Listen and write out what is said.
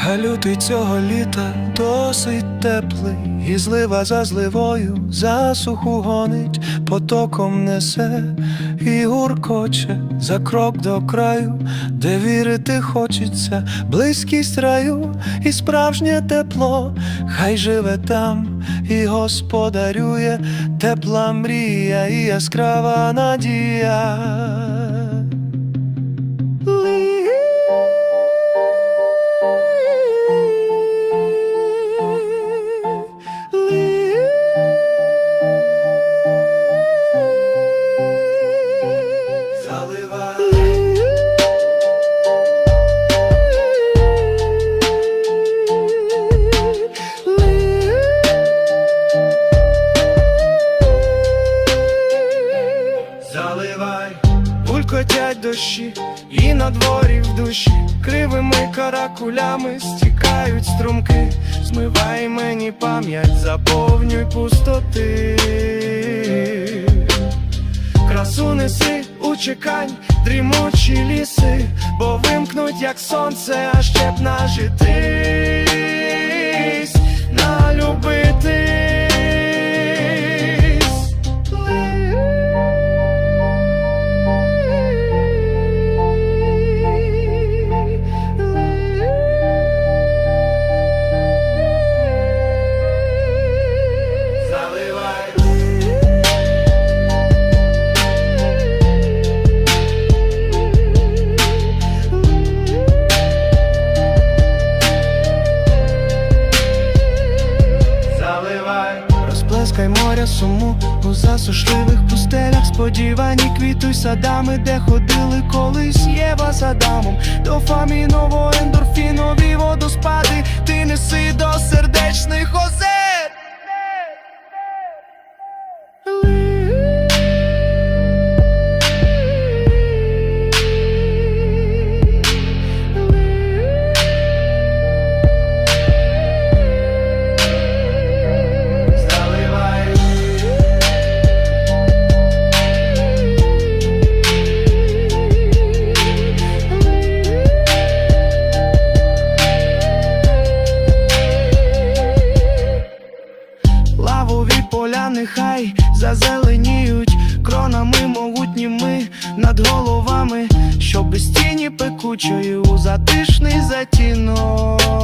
А лютий цього літа досить теплий, і злива за зливою засуху гонить, потоком несе і гуркоче за крок до краю, де вірити хочеться, близькість раю і справжнє тепло, хай живе там і господарює тепла мрія і яскрава надія. Заливай, булькотять дощі, і на дворі в душі. Кривими каракулями стікають струмки, змивай мені пам'ять, заповнюй пустоти. Красу неси у чекань, дрімучі ліси, бо вимкнуть, як сонце, а ще б нажитись, розплескай моря суму у засушливих пустелях, сподівані квітуй садами, де ходили колись Єва з Адамом, дофаміново ендорфінові водоспади, ти неси до сердечних озер. Поля нехай зазеленіють. Кронами могутніми над головами, що без тіні пекучої у затишний затінок